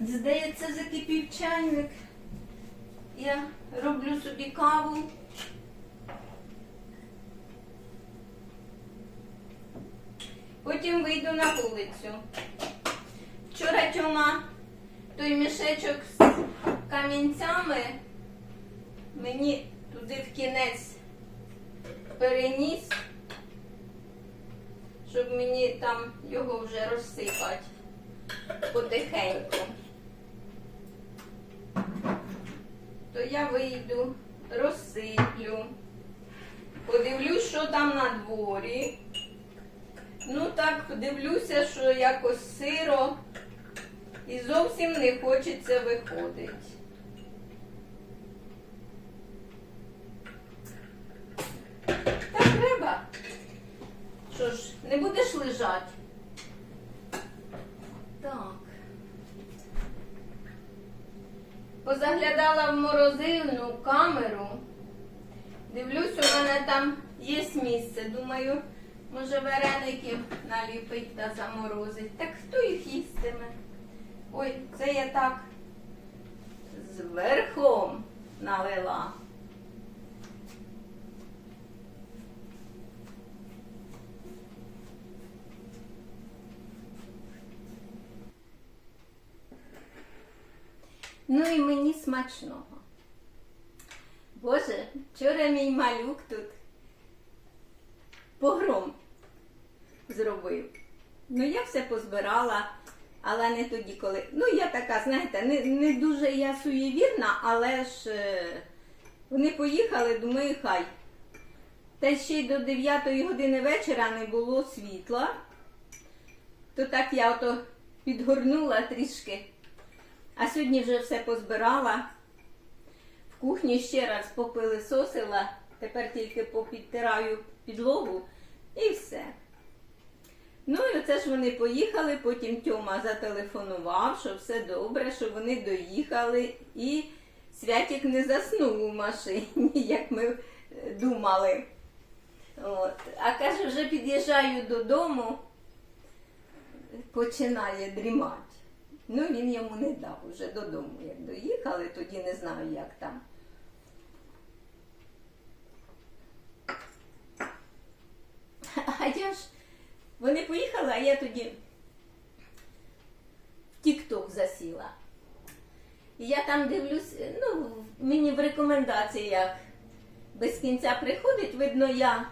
Здається, закипів чайник. Я роблю собі каву. Потім вийду на вулицю. Вчора Тьома той мішечок з камінцями мені туди в кінець переніс, щоб мені там його вже розсипати потихеньку. То я вийду, розсиплю, подивлюсь, що там на дворі. Ну так, дивлюся, що якось сиро і зовсім не хочеться виходити. Так треба. Що ж, не будеш лежати? Так. Позаглядала в морозильну камеру. Дивлюсь, у мене там є місце. Думаю, може вареників наліпить та заморозить. Так хто їх їстиме? Ой, це я так зверхом налила. Ну і мені смачного. Боже, вчора мій малюк тут погром зробив. Ну, я все позбирала, але не тоді, коли. Ну, я така, знаєте, не, не дуже я суєвірна, але ж е, вони поїхали, думаю, хай. Та ще й до 9 години вечора не було світла. То так я ото підгорнула трішки. А сьогодні вже все позбирала. В кухні ще раз попилисосила, тепер тільки попідтираю підлогу і все. Ну і оце ж вони поїхали, потім Тьома зателефонував, що все добре, що вони доїхали, і Святік не заснув у машині, як ми е, думали. От. А каже, вже під'їжджаю додому, починає дрімати. Ну, він йому не дав вже додому, як доїхали, тоді не знаю, як там. А я ж, вони поїхали, а я тоді в Тік-Ток засіла. І я там дивлюсь, ну, мені в рекомендаціях без кінця приходить, видно, я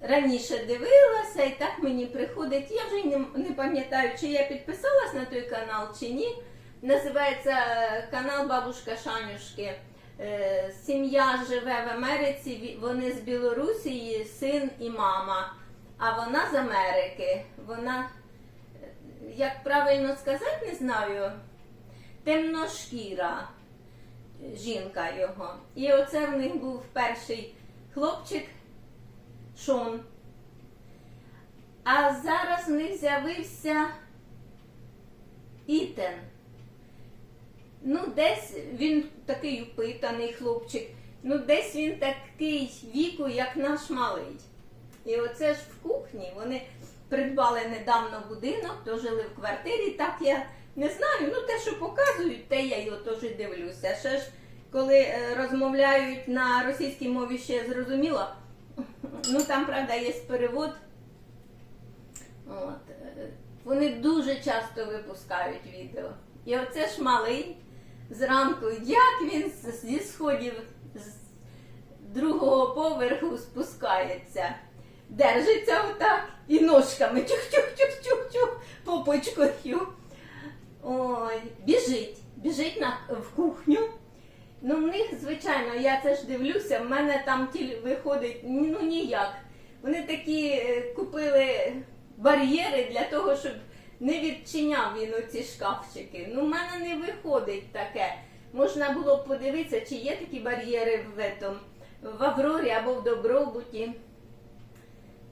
раніше дивилася, і так мені приходить. Я вже не, пам'ятаю, чи я підписалась на той канал, чи ні. Називається е, канал Бабушка Шанюшки. Е, Сім'я живе в Америці, вони з Білорусі, син і мама. А вона з Америки. Вона, е, як правильно сказати, не знаю, темношкіра жінка його. І оце в них був перший хлопчик Шон. А зараз в них з'явився Ітен. Ну, десь він такий упитаний хлопчик, ну десь він такий віку, як наш малий. І оце ж в кухні вони придбали недавно будинок, то жили в квартирі. Так я не знаю. Ну, те, що показують, те я його теж дивлюся. Ще ж коли е, розмовляють на російській мові, ще зрозуміло. Ну там, правда, є перевод. От. е, Вони дуже часто випускають відео. І оце ж малий зранку, як він зі сходів з другого поверху спускається, держиться отак і ножками чух-чух-чух-чух-чух попочкою. Ой, біжить, біжить на, в кухню. Ну, в них, звичайно, я це ж дивлюся, в мене там тіль виходить ну ніяк. Вони такі е, купили бар'єри для того, щоб не відчиняв він оці шкафчики. Ну, в мене не виходить таке. Можна було б подивитися, чи є такі бар'єри в, этом, в Аврорі або в Добробуті.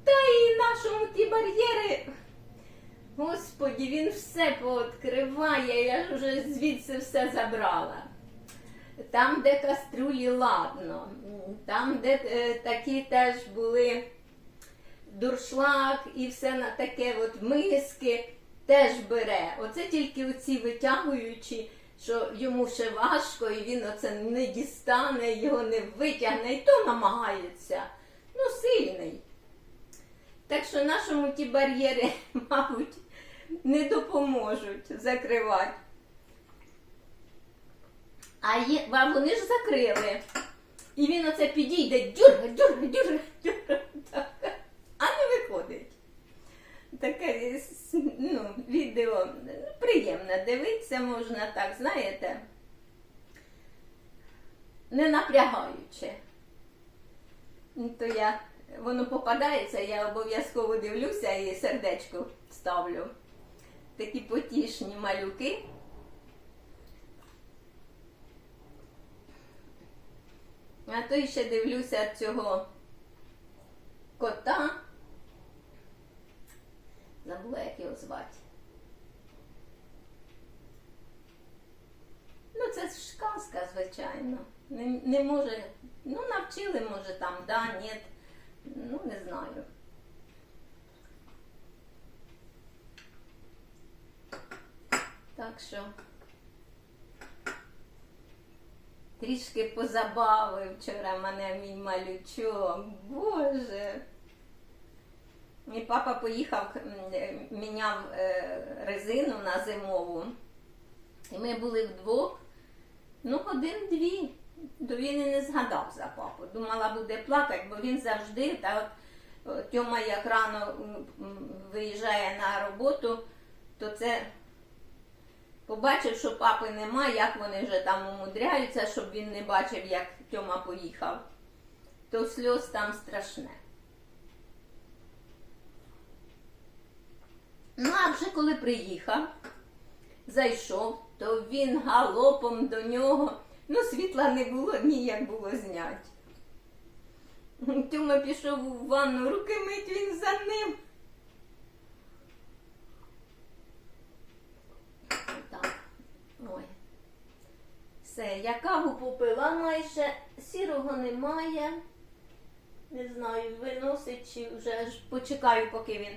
Та і нашому ті бар'єри. Господі, він все пооткриває, я вже звідси все забрала. Там, де каструлі, ладно. Там, де е, такі теж були дуршлаг і все на таке от миски. теж бере. Оце тільки оці витягуючі, що йому ще важко, і він оце не дістане, його не витягне, і то намагається. Ну, сильний. Так що нашому ті бар'єри, мабуть, не допоможуть закривати. А є, а вони ж закрили. І він оце підійде, дюрга, дюрга, дюрга, дюрга. А не виходить. Таке ну, відео приємне дивитися, можна так, знаєте, не напрягаючи. Ну, То я, воно попадається, я обов'язково дивлюся і сердечко ставлю. Такі потішні малюки. А то ще дивлюся цього кота. Забула, як його звати. Ну, це ж казка, звичайно. Не, не може. Ну, навчили, може, там, да, ні. Ну, не знаю. Так що трішки позабавив вчора мене мій малючок. Боже. Мій папа поїхав, е, міняв е, резину на зимову. І ми були вдвох, ну, годин-дві. То він і не згадав за папу. Думала, буде плакати, бо він завжди, та от, Тьома як рано виїжджає на роботу, то це побачив, що папи нема, як вони вже там умудряються, щоб він не бачив, як Тьома поїхав. То сльоз там страшне. Ну, а вже коли приїхав, зайшов, то він галопом до нього. Ну, світла не було, ніяк було зняти. Тьома пішов у ванну, руки мить він за ним. Так. Ой. Все, я каву попила майже, сірого немає. Не знаю, виносить чи вже почекаю, поки він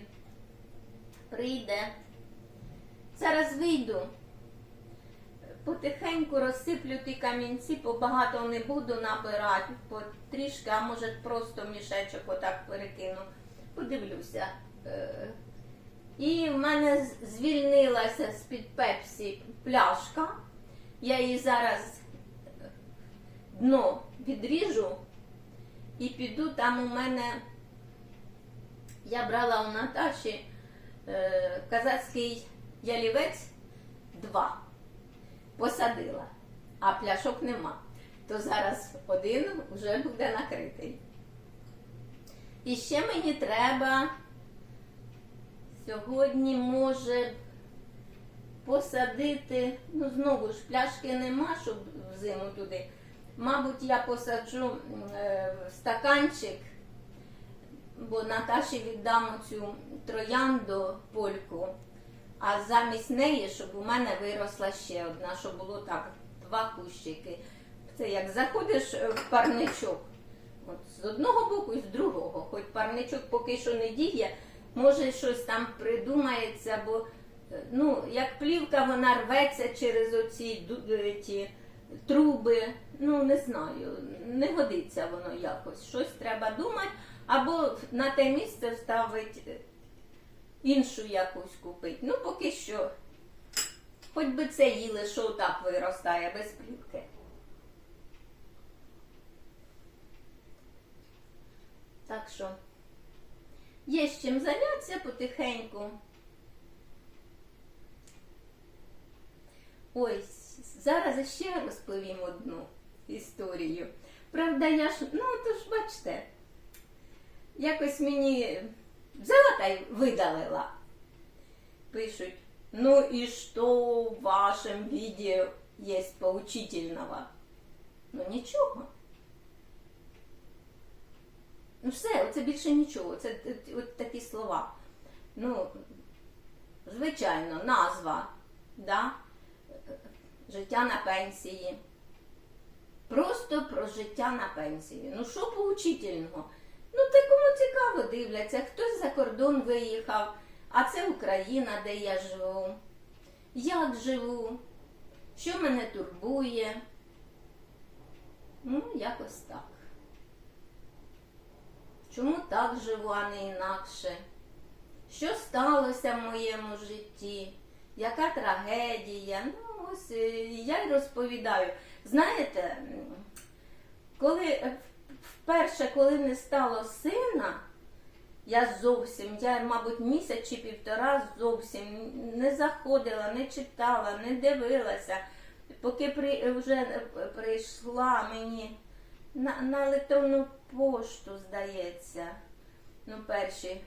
прийде. Зараз вийду. Потихеньку розсиплю ті камінці, побагато не буду набирати, потрішки, а може просто мішечок отак перекину. Подивлюся. Е, І в мене звільнилася з-під пепсі пляшка. Я її зараз дно відріжу і піду. Там у мене я брала у Наташі е, казацький ялівець два посадила, а пляшок нема. То зараз один вже буде накритий. І ще мені треба сьогодні може посадити, ну знову ж пляшки нема, щоб взиму туди. Мабуть, я посаджу е, стаканчик, бо Наташі віддам цю троянду польку. А замість неї, щоб у мене виросла ще одна, щоб було так, два кущики. Це як заходиш е, в парничок. От з одного боку і з другого. Хоч парничок поки що не діє, може щось там придумається, бо ну, як плівка вона рветься через оці е, ті труби. Ну, не знаю, не годиться воно якось. Щось треба думати, або на те місце вставити е, іншу якусь купити. Ну, поки що. Хоч би це їли, що так виростає без плівки. Так що є з чим зайнятися потихеньку. Ой, зараз ще розповім одну історію. Правда, я ж, ну то ж бачите, якось мені взяла та й видалила. Пишуть, ну и что в вашем видео есть поучительного? Ну нічого. Ну все, оце більше нічого. Це от такі слова. Ну, звичайно, назва, да? Життя на пенсії. Просто про життя на пенсії. Ну, що поучительного? Ну, так кому цікаво дивляться, хтось за кордон виїхав, А це Україна, де я живу. Як живу? Що мене турбує? Ну, якось так. Чому так живу, а не інакше? Що сталося в моєму житті? Яка трагедія? Ну, ось е, я й розповідаю. Знаєте, коли е, вперше, коли не стало сина, я зовсім, я, мабуть, місяць чи півтора зовсім не заходила, не читала, не дивилася. Поки при, вже е, прийшла мені на, на електронну пошту, здається, ну, перші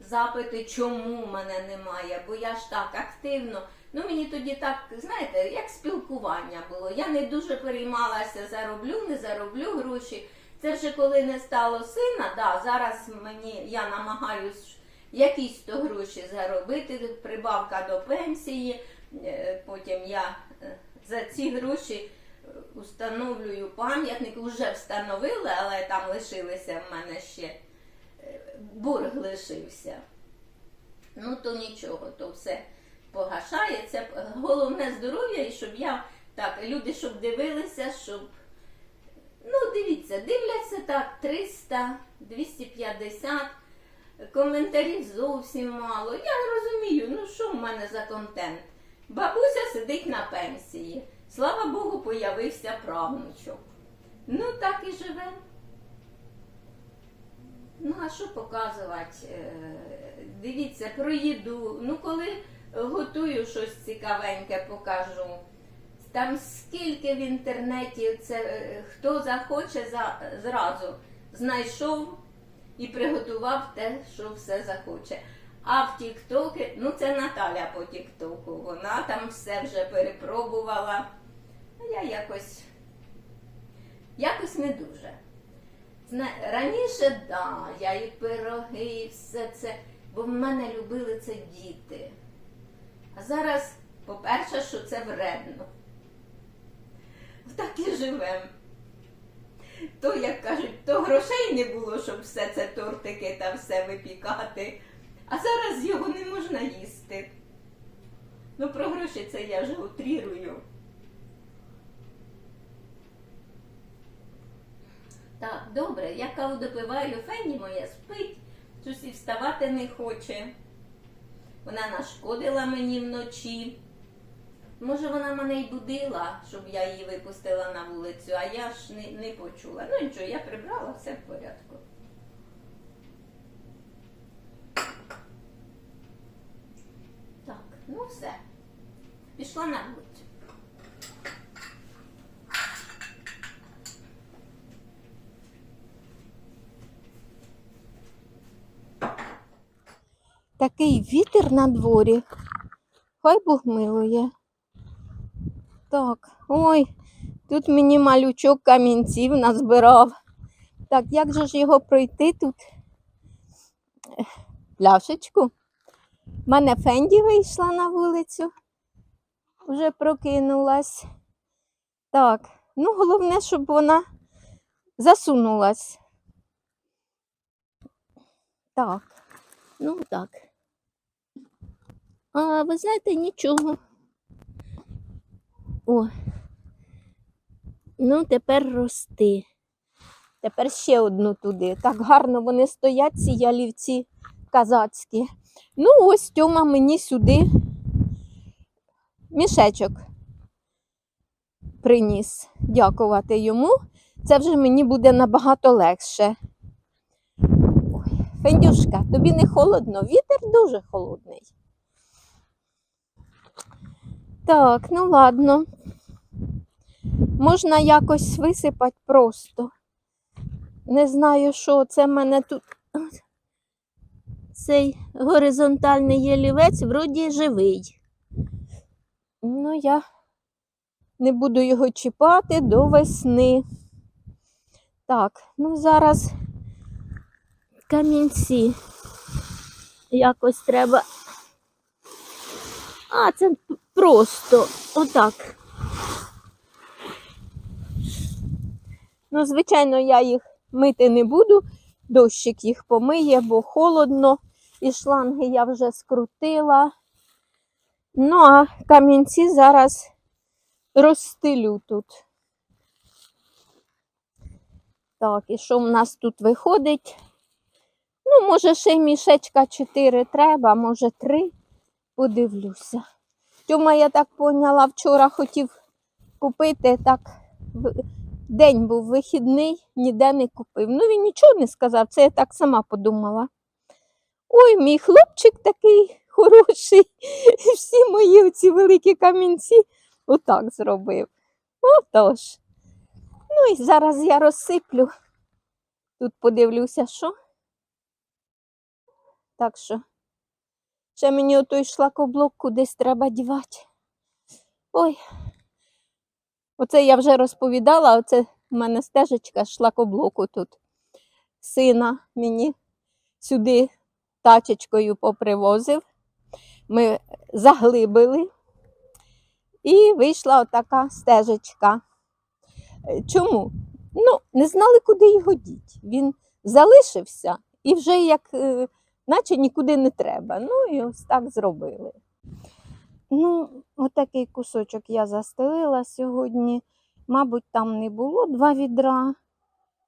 запити, чому мене немає, бо я ж так активно. Ну, мені тоді так, знаєте, як спілкування було. Я не дуже переймалася, зароблю, не зароблю гроші. Це вже коли не стало сина, да, зараз мені я намагаюсь якісь то гроші заробити, прибавка до пенсії. Е, Потім я е, за ці гроші е, установлюю пам'ятник, вже встановили, але там лишилися в мене ще е, борг лишився. Ну то нічого, то все погашається. Головне здоров'я, і щоб я так, люди, щоб дивилися, щоб. Ну, дивіться, дивляться так 300, 250, коментарів зовсім мало. Я розумію, ну що в мене за контент? Бабуся сидить на пенсії. Слава Богу, появився правнучок. Ну, так і живемо. Ну, а що показувати? Е, Дивіться, про їду. Ну, коли готую щось цікавеньке, покажу. Там скільки в інтернеті це е, хто захоче за, зразу знайшов і приготував те, що все захоче. А в Тіктокі, ну це Наталя по Тіктоку, вона там все вже перепробувала. Ну, я якось, якось не дуже. Зна... Раніше, да, я і пироги, і все це, бо в мене любили це діти. А зараз, по-перше, що це вредно. Так і живемо. То, як кажуть, то грошей не було, щоб все це тортики та все випікати. А зараз його не можна їсти. Ну, про гроші це я вже утрірую. Так, добре, я каву допиваю, Фенні моя спить, щось і вставати не хоче. Вона нашкодила мені вночі. Може, вона мене й будила, щоб я її випустила на вулицю, а я ж не, не почула. Ну нічого, я прибрала, все в порядку. Так, ну все. Пішла на вулицю. Такий вітер на дворі. Хай Бог милує. Так, ой, тут мені малючок камінців назбирав. Так, як же ж його пройти тут? Пляшечку. У мене Фенді вийшла на вулицю. Вже прокинулась. Так, ну головне, щоб вона засунулась. Так, ну так. А ви знаєте, нічого. О. Ну, тепер рости. Тепер ще одну туди. Так гарно вони стоять, ці ялівці казацькі. Ну, ось Тьома мені сюди мішечок приніс. Дякувати йому. Це вже мені буде набагато легше. Фендюшка, тобі не холодно, вітер дуже холодний. Так, ну ладно. Можна якось висипати просто. Не знаю, що це в мене тут. Цей горизонтальний ялівець вроді живий. Ну, я не буду його чіпати до весни. Так, ну зараз камінці. Якось треба. А, це просто отак. Ну, звичайно, я їх мити не буду. Дощик їх помиє, бо холодно. і шланги я вже скрутила. Ну, а камінці зараз розстелю тут. Так, і що в нас тут виходить? Ну, може, ще й мішечка 4 треба, може 3. Подивлюся. Тьома, я так поняла, вчора хотів купити, так день був вихідний, ніде не купив. Ну, він нічого не сказав, це я так сама подумала. Ой, мій хлопчик такий хороший. Всі мої оці великі камінці отак зробив. Отож. Ну і зараз я розсиплю. Тут подивлюся, що. Так що. Ще мені отой шлакоблок кудись треба дівати. Ой. Оце я вже розповідала, оце в мене стежечка з шлакоблоку тут. Сина мені сюди тачечкою попривозив. Ми заглибили, і вийшла отака стежечка. Чому? Ну, не знали, куди його діть. Він залишився і вже як, е, наче нікуди не треба. Ну і ось так зробили. Ну, отакий кусочок я застелила сьогодні. Мабуть, там не було два відра.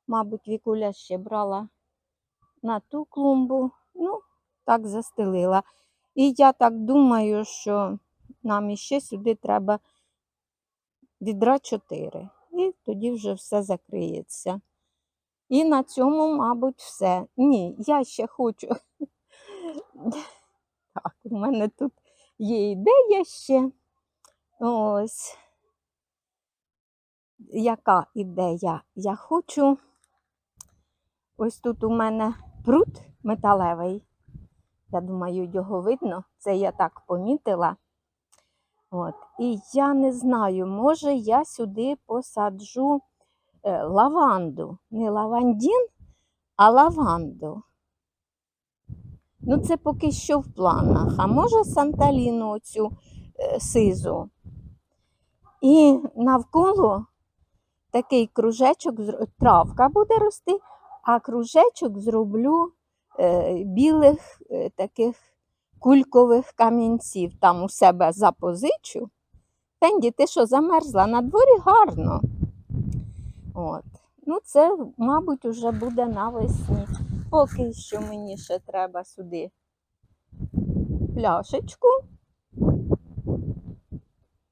Мабуть, Вікуля ще брала на ту клумбу. Ну, так застелила. І я так думаю, що нам іще сюди треба відра 4. І тоді вже все закриється. І на цьому, мабуть, все. Ні, я ще хочу. Так, у мене тут є ідея ще. Ось. Яка ідея? Я хочу. Ось тут у мене прут металевий. Я думаю, його видно. Це я так помітила. От. І я не знаю, може я сюди посаджу лаванду. Не лавандін, а лаванду. Ну, це поки що в планах. А може санталіну оцю е, сизу. І навколо такий кружечок, травка буде рости, а кружечок зроблю е, білих е, таких кулькових камінців. Там у себе запозичу. Тенді, ти що замерзла? На дворі гарно. От. Ну, це, мабуть, уже буде навесні. Поки що мені ще треба сюди пляшечку.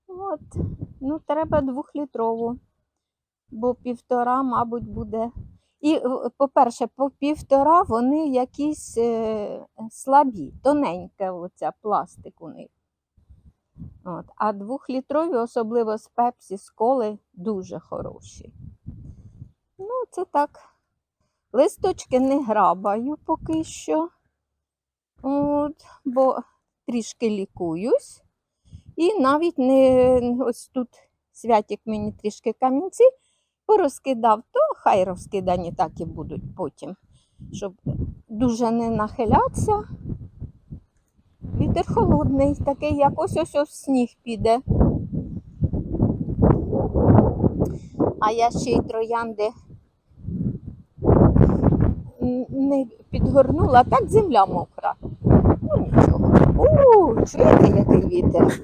От. Ну, треба двохлітрову, бо півтора, мабуть, буде. І, по-перше, по півтора вони якісь е, слабі, тоненька оця пластик у них. От. А двохлітрові, особливо з пепсі, з коли, дуже хороші. Ну, це так. Листочки не грабаю поки що. От, бо трішки лікуюсь. І навіть не ось тут святик мені трішки камінці порозкидав, то хай розкидані так і будуть потім, щоб дуже не нахилятися. Вітер холодний, такий, як ось ось ось сніг піде. А я ще й троянди не підгорнула, так земля мокра. Ну нічого. У, чуєте, який вітер?